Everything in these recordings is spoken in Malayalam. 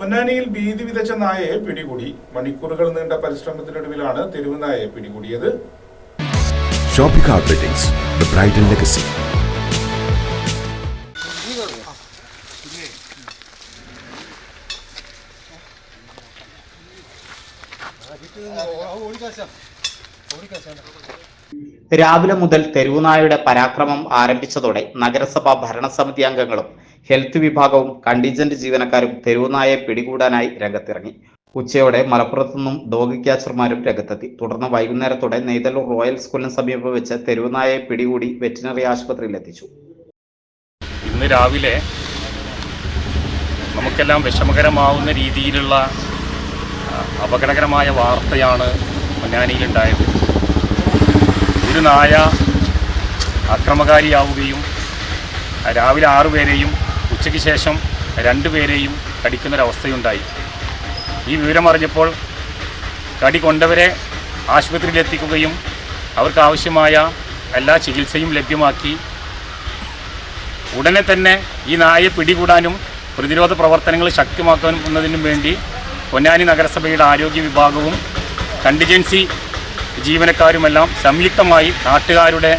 പൊന്നാനിയിൽ ഭീതി വിതച്ച നായയെ പിടികൂടി. മണിക്കൂറുകൾ നീണ്ട പരിശ്രമത്തിനൊടുവിലാണ് തെരുവ് നായയെ പിടികൂടിയത്. രാവിലെ മുതൽ തെരുവുനായയുടെ പരാക്രമം ആരംഭിച്ചതോടെ നഗരസഭാ ഭരണസമിതി അംഗങ്ങളും ഹെൽത്ത് വിഭാഗവും കണ്ടീജന്റ് ജീവനക്കാരും തെരുവുനായെ പിടികൂടാനായി രംഗത്തിറങ്ങി. ഉച്ചയോടെ മലപ്പുറത്തു നിന്നും ഡോഗ് ക്യാച്ചർമാരും രംഗത്തെത്തി. തുടർന്ന് വൈകുന്നേരത്തോടെ നെയ്തല്ലൂർ റോയൽ സ്കൂളിന് സമീപം വെച്ച് തെരുവുനായെ പിടികൂടി വെറ്റിനറി ആശുപത്രിയിൽ എത്തിച്ചു. ഇന്ന് രാവിലെ നമുക്കെല്ലാം വിഷമകരമാവുന്ന രീതിയിലുള്ള അപകടകരമായ വാർത്തയാണ് പൊന്നാനിയിലുണ്ടായത്. ഒരു നായ അക്രമകാരിയാവുകയും ആ, രാവിലെ ആറുപേരെയും ഉച്ചയ്ക്ക് ശേഷം രണ്ടുപേരെയും കടിക്കുന്നൊരവസ്ഥയുണ്ടായി. ഈ വിവരം അറിഞ്ഞപ്പോൾ കടി കൊണ്ടവരെ ആശുപത്രിയിൽ എത്തിക്കുകയും അവർക്ക് ആവശ്യമായ എല്ലാ ചികിത്സയും ലഭ്യമാക്കി. ഉടനെ തന്നെ ഈ നായയെ പിടികൂടാനും പ്രതിരോധ പ്രവർത്തനങ്ങൾ ശക്തമാക്കുന്നതിനും വേണ്ടി പൊന്നാനി നഗരസഭയുടെ ആരോഗ്യ വിഭാഗവും കണ്ടിജൻസി ജീവനക്കാരുമെല്ലാം സംയുക്തമായി നാട്ടുകാരുടെ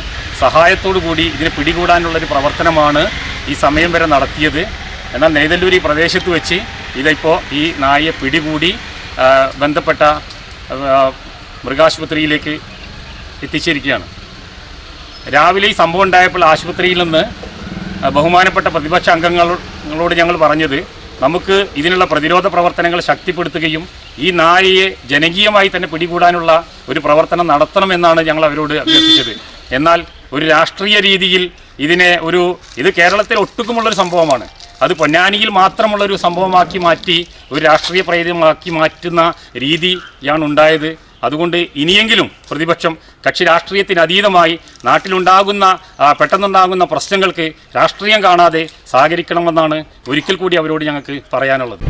സഹായത്തോടു കൂടി ഇതിനെ പിടികൂടാനുള്ളൊരു പ്രവർത്തനമാണ് ഈ സമയം വരെ നടത്തിയത്. എന്നാൽ നെയ്തല്ലൂരി പ്രദേശത്ത് വെച്ച് ഇതിപ്പോൾ ഈ നായയെ പിടികൂടി ബന്ധപ്പെട്ട മൃഗാശുപത്രിയിലേക്ക് എത്തിച്ചിരിക്കുകയാണ്. രാവിലെ ഈ സംഭവം ഉണ്ടായപ്പോൾ ആശുപത്രിയിൽ നിന്ന് ബഹുമാനപ്പെട്ട പ്രതിപക്ഷ അംഗങ്ങളോട് ഞങ്ങൾ പറഞ്ഞത് നമുക്ക് ഇതിനുള്ള പ്രതിരോധ പ്രവർത്തനങ്ങൾ ശക്തിപ്പെടുത്തുകയും ഈ നായയെ ജനകീയമായി തന്നെ പിടികൂടാനുള്ള ഒരു പ്രവർത്തനം നടത്തണമെന്നാണ് ഞങ്ങൾ അവരോട് അഭ്യർത്ഥിച്ചത്. എന്നാൽ ഒരു രാഷ്ട്രീയ രീതിയിൽ ഇതിനെ ഒരു ഇത് കേരളത്തിൽ ഒട്ടുക്കുമുള്ളൊരു സംഭവമാണ്. അത് പൊന്നാനിയിൽ മാത്രമുള്ളൊരു സംഭവമാക്കി മാറ്റി ഒരു രാഷ്ട്രീയ പ്രേരിതമാക്കി മാറ്റുന്ന രീതിയാണ് ഉണ്ടായത്. അതുകൊണ്ട് ഇനിയെങ്കിലും പ്രതിപക്ഷം കക്ഷി രാഷ്ട്രീയത്തിന് അതീതമായി നാട്ടിലുണ്ടാകുന്ന പെട്ടെന്നുണ്ടാകുന്ന പ്രശ്നങ്ങൾക്ക് രാഷ്ട്രീയം കാണാതെ സഹകരിക്കണമെന്നാണ് ഒരിക്കൽ കൂടി അവരോട് ഞങ്ങൾക്ക് പറയാനുള്ളത്.